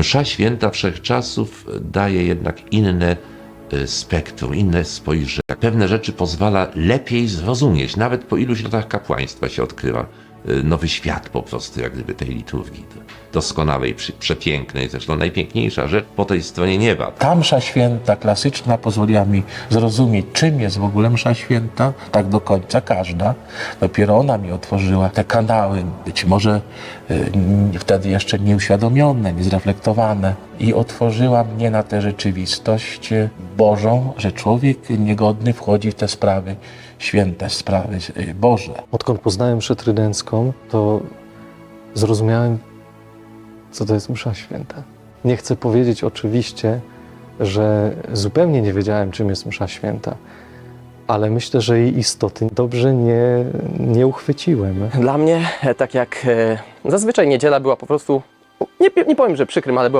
Msza święta wszechczasów daje jednak inne y, spektrum, inne spojrzenie. Pewne rzeczy pozwala lepiej zrozumieć. Nawet po iluś latach kapłaństwa się odkrywa y, nowy świat po prostu, jak gdyby tej liturgii. Doskonałej, przepięknej, zresztą najpiękniejsza rzecz po tej stronie nieba. Ta msza święta klasyczna pozwoliła mi zrozumieć, czym jest w ogóle msza święta, tak do końca każda. Dopiero ona mi otworzyła te kanały, być może y, wtedy jeszcze nieuświadomione, niezreflektowane i otworzyła mnie na tę rzeczywistość Bożą, że człowiek niegodny wchodzi w te sprawy, święte sprawy y, Boże. Odkąd poznałem mszę trydencką, to zrozumiałem, co to jest msza święta. Nie chcę powiedzieć oczywiście, że zupełnie nie wiedziałem, czym jest msza święta, ale myślę, że jej istoty dobrze nie, nie uchwyciłem. Dla mnie, e, tak jak e, zazwyczaj niedziela była po prostu, nie, nie powiem, że przykrym, ale była